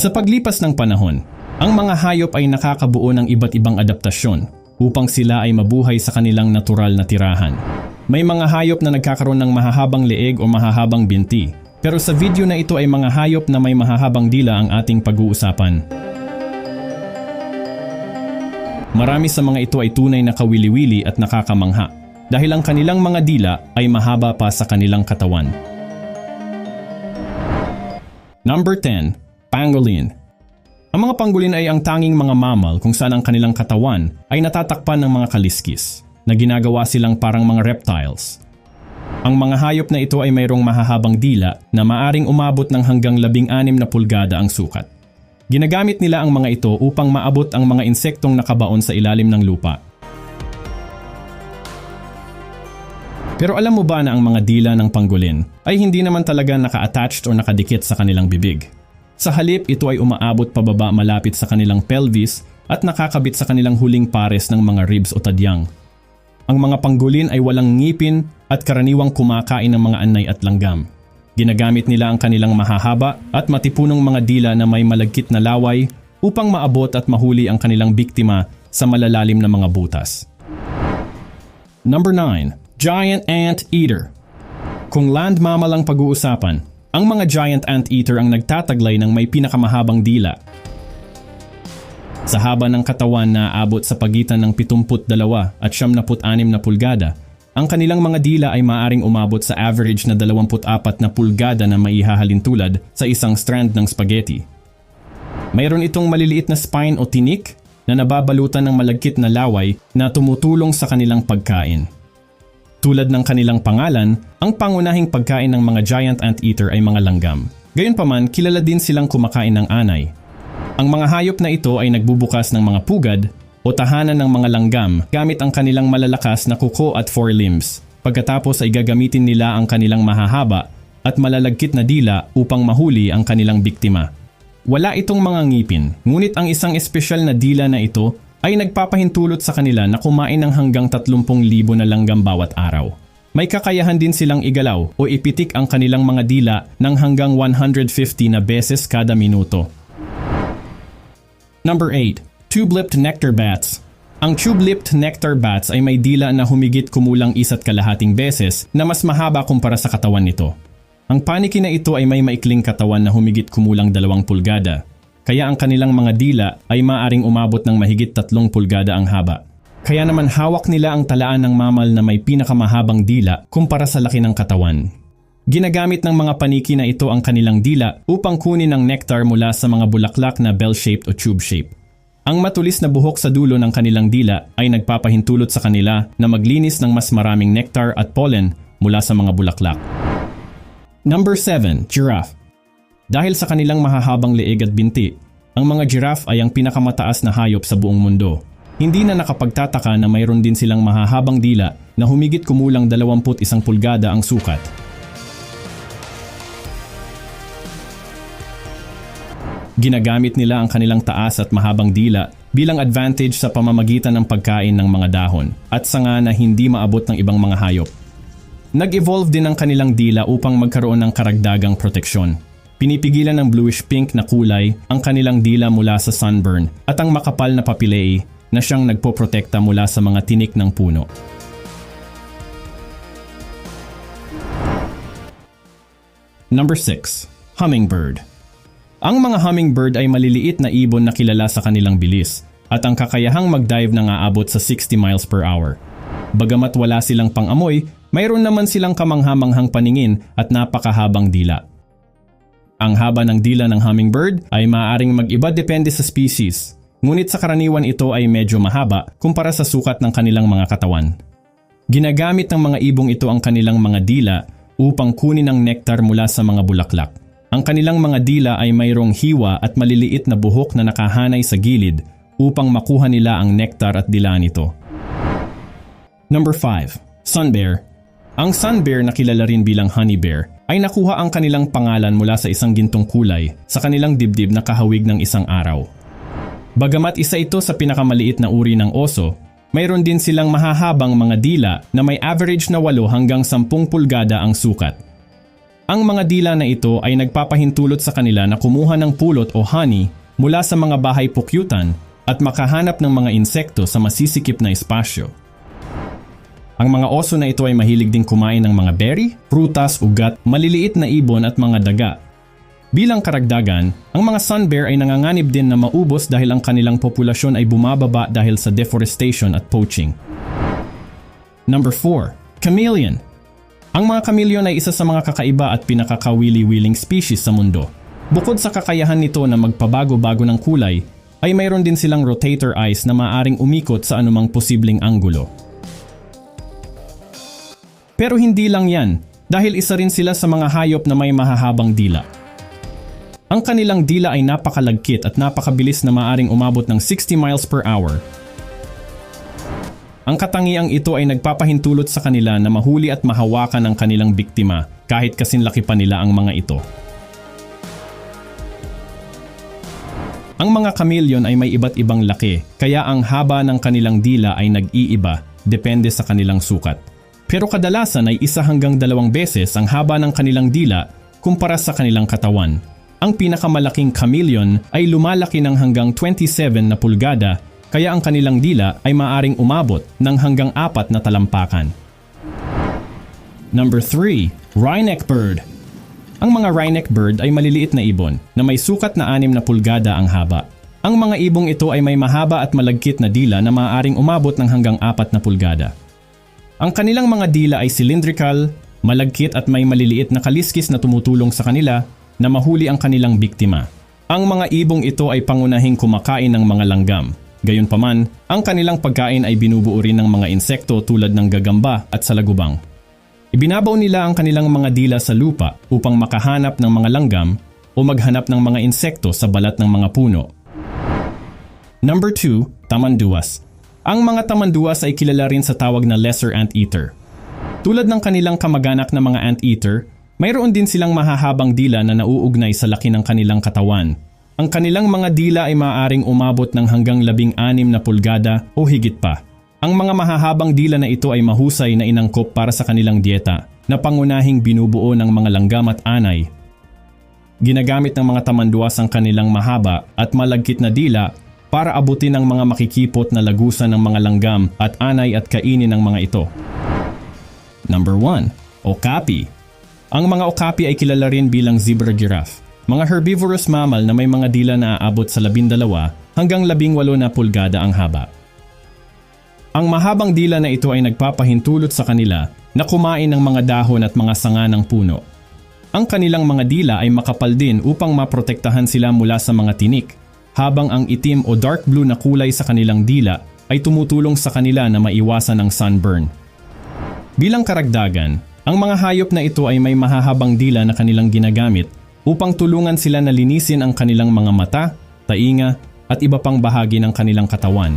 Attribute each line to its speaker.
Speaker 1: Sa paglipas ng panahon, ang mga hayop ay nakakabuo ng iba't ibang adaptasyon upang sila ay mabuhay sa kanilang natural na tirahan. May mga hayop na nagkakaroon ng mahahabang leeg o mahahabang binti. Pero sa video na ito ay mga hayop na may mahahabang dila ang ating pag-uusapan. Marami sa mga ito ay tunay na kawili-wili at nakakamangha dahil ang kanilang mga dila ay mahaba pa sa kanilang katawan. Number 10. Pangolin Ang mga pangolin ay ang tanging mga mammal kung saan ang kanilang katawan ay natatakpan ng mga kaliskis na ginagawa silang parang mga reptiles. Ang mga hayop na ito ay mayroong mahahabang dila na maaring umabot ng hanggang 16 na pulgada ang sukat. Ginagamit nila ang mga ito upang maabot ang mga insektong nakabaon sa ilalim ng lupa. Pero alam mo ba na ang mga dila ng pangolin ay hindi naman talaga naka-attached o nakadikit sa kanilang bibig? Sa halip, ito ay umaabot pababa malapit sa kanilang pelvis at nakakabit sa kanilang huling pares ng mga ribs o tadyang. Ang mga panggulin ay walang ngipin at karaniwang kumakain ng mga anay at langgam. Ginagamit nila ang kanilang mahahaba at matipunong mga dila na may malagkit na laway upang maabot at mahuli ang kanilang biktima sa malalalim na mga butas. Number 9. Giant Ant Eater Kung land mammal ang pag-uusapan, ang mga giant ant eater ang nagtataglay ng may pinakamahabang dila sa haba ng katawan na abot sa pagitan ng 72 at 76 na pulgada, ang kanilang mga dila ay maaring umabot sa average na 24 na pulgada na maihahalin tulad sa isang strand ng spaghetti. Mayroon itong maliliit na spine o tinik na nababalutan ng malagkit na laway na tumutulong sa kanilang pagkain. Tulad ng kanilang pangalan, ang pangunahing pagkain ng mga giant anteater ay mga langgam. Gayunpaman, kilala din silang kumakain ng anay ang mga hayop na ito ay nagbubukas ng mga pugad o tahanan ng mga langgam gamit ang kanilang malalakas na kuko at forelimbs. Pagkatapos ay gagamitin nila ang kanilang mahahaba at malalagkit na dila upang mahuli ang kanilang biktima. Wala itong mga ngipin, ngunit ang isang espesyal na dila na ito ay nagpapahintulot sa kanila na kumain ng hanggang 30,000 na langgam bawat araw. May kakayahan din silang igalaw o ipitik ang kanilang mga dila ng hanggang 150 na beses kada minuto Number 8. Tube-lipped nectar bats. Ang tube-lipped nectar bats ay may dila na humigit kumulang isa't kalahating beses na mas mahaba kumpara sa katawan nito. Ang paniki na ito ay may maikling katawan na humigit kumulang dalawang pulgada, kaya ang kanilang mga dila ay maaring umabot ng mahigit tatlong pulgada ang haba. Kaya naman hawak nila ang talaan ng mamal na may pinakamahabang dila kumpara sa laki ng katawan. Ginagamit ng mga paniki na ito ang kanilang dila upang kunin ang nectar mula sa mga bulaklak na bell-shaped o tube-shaped. Ang matulis na buhok sa dulo ng kanilang dila ay nagpapahintulot sa kanila na maglinis ng mas maraming nectar at pollen mula sa mga bulaklak. Number 7. Giraffe Dahil sa kanilang mahahabang leeg at binti, ang mga giraffe ay ang pinakamataas na hayop sa buong mundo. Hindi na nakapagtataka na mayroon din silang mahahabang dila na humigit kumulang 21 pulgada ang sukat Ginagamit nila ang kanilang taas at mahabang dila bilang advantage sa pamamagitan ng pagkain ng mga dahon at sanga na hindi maabot ng ibang mga hayop. Nag-evolve din ang kanilang dila upang magkaroon ng karagdagang proteksyon. Pinipigilan ng bluish-pink na kulay ang kanilang dila mula sa sunburn at ang makapal na papillae na siyang nagpoprotekta mula sa mga tinik ng puno. Number 6. Hummingbird ang mga hummingbird ay maliliit na ibon na kilala sa kanilang bilis at ang kakayahang mag-dive na aabot sa 60 miles per hour. Bagamat wala silang pang-amoy, mayroon naman silang kamanghamanghang paningin at napakahabang dila. Ang haba ng dila ng hummingbird ay maaaring mag-iba depende sa species, ngunit sa karaniwan ito ay medyo mahaba kumpara sa sukat ng kanilang mga katawan. Ginagamit ng mga ibong ito ang kanilang mga dila upang kunin ang nektar mula sa mga bulaklak. Ang kanilang mga dila ay mayroong hiwa at maliliit na buhok na nakahanay sa gilid upang makuha nila ang nektar at dila nito. Number 5. Sun Bear Ang sun bear na kilala rin bilang honey bear ay nakuha ang kanilang pangalan mula sa isang gintong kulay sa kanilang dibdib na kahawig ng isang araw. Bagamat isa ito sa pinakamaliit na uri ng oso, mayroon din silang mahahabang mga dila na may average na 8 hanggang 10 pulgada ang sukat Ang mga dila na ito ay nagpapahintulot sa kanila na kumuha ng pulot o honey mula sa mga bahay pukyutan at makahanap ng mga insekto sa masisikip na espasyo. Ang mga oso na ito ay mahilig ding kumain ng mga berry, prutas, ugat, maliliit na ibon at mga daga. Bilang karagdagan, ang mga sun bear ay nanganganib din na maubos dahil ang kanilang populasyon ay bumababa dahil sa deforestation at poaching. Number 4. Chameleon Ang mga chameleon ay isa sa mga kakaiba at pinakakawili-wiling species sa mundo. Bukod sa kakayahan nito na magpabago-bago ng kulay, ay mayroon din silang rotator eyes na maaring umikot sa anumang posibleng anggulo. Pero hindi lang yan, dahil isa rin sila sa mga hayop na may mahahabang dila. Ang kanilang dila ay napakalagkit at napakabilis na maaring umabot ng 60 miles per hour. Ang katangiang ito ay nagpapahintulot sa kanila na mahuli at mahawakan ang kanilang biktima kahit kasinlaki pa nila ang mga ito. Ang mga chameleon ay may iba't ibang laki, kaya ang haba ng kanilang dila ay nag-iiba, depende sa kanilang sukat. Pero kadalasan ay isa hanggang dalawang beses ang haba ng kanilang dila kumpara sa kanilang katawan. Ang pinakamalaking chameleon ay lumalaki ng hanggang 27 na pulgada, kaya ang kanilang dila ay maaring umabot ng hanggang apat na talampakan. Number 3. Wryneck Bird ang mga wryneck bird ay maliliit na ibon na may sukat na 6 na pulgada ang haba. Ang mga ibong ito ay may mahaba at malagkit na dila na maaaring umabot ng hanggang 4 na pulgada. Ang kanilang mga dila ay cylindrical, malagkit at may maliliit na kaliskis na tumutulong sa kanila na mahuli ang kanilang biktima. Ang mga ibong ito ay pangunahing kumakain ng mga langgam. Gayunpaman, ang kanilang pagkain ay binubuo rin ng mga insekto tulad ng gagamba at salagubang. Ibinabaw nila ang kanilang mga dila sa lupa upang makahanap ng mga langgam o maghanap ng mga insekto sa balat ng mga puno. Number 2, tamanduas. Ang mga tamanduas ay kilala rin sa tawag na lesser anteater. Tulad ng kanilang kamag-anak na mga anteater, mayroon din silang mahahabang dila na nauugnay sa laki ng kanilang katawan. Ang kanilang mga dila ay maaaring umabot ng hanggang labing anim na pulgada o higit pa. Ang mga mahahabang dila na ito ay mahusay na inangkop para sa kanilang dieta na pangunahing binubuo ng mga langgam at anay. Ginagamit ng mga tamanduas ang kanilang mahaba at malagkit na dila para abutin ang mga makikipot na lagusan ng mga langgam at anay at kainin ng mga ito. Number 1. Okapi Ang mga okapi ay kilala rin bilang zebra giraffe. Mga herbivorous mammal na may mga dila na aabot sa 12 hanggang 18 na pulgada ang haba. Ang mahabang dila na ito ay nagpapahintulot sa kanila na kumain ng mga dahon at mga sanga ng puno. Ang kanilang mga dila ay makapal din upang maprotektahan sila mula sa mga tinik, habang ang itim o dark blue na kulay sa kanilang dila ay tumutulong sa kanila na maiwasan ng sunburn. Bilang karagdagan, ang mga hayop na ito ay may mahahabang dila na kanilang ginagamit upang tulungan sila na linisin ang kanilang mga mata, tainga at iba pang bahagi ng kanilang katawan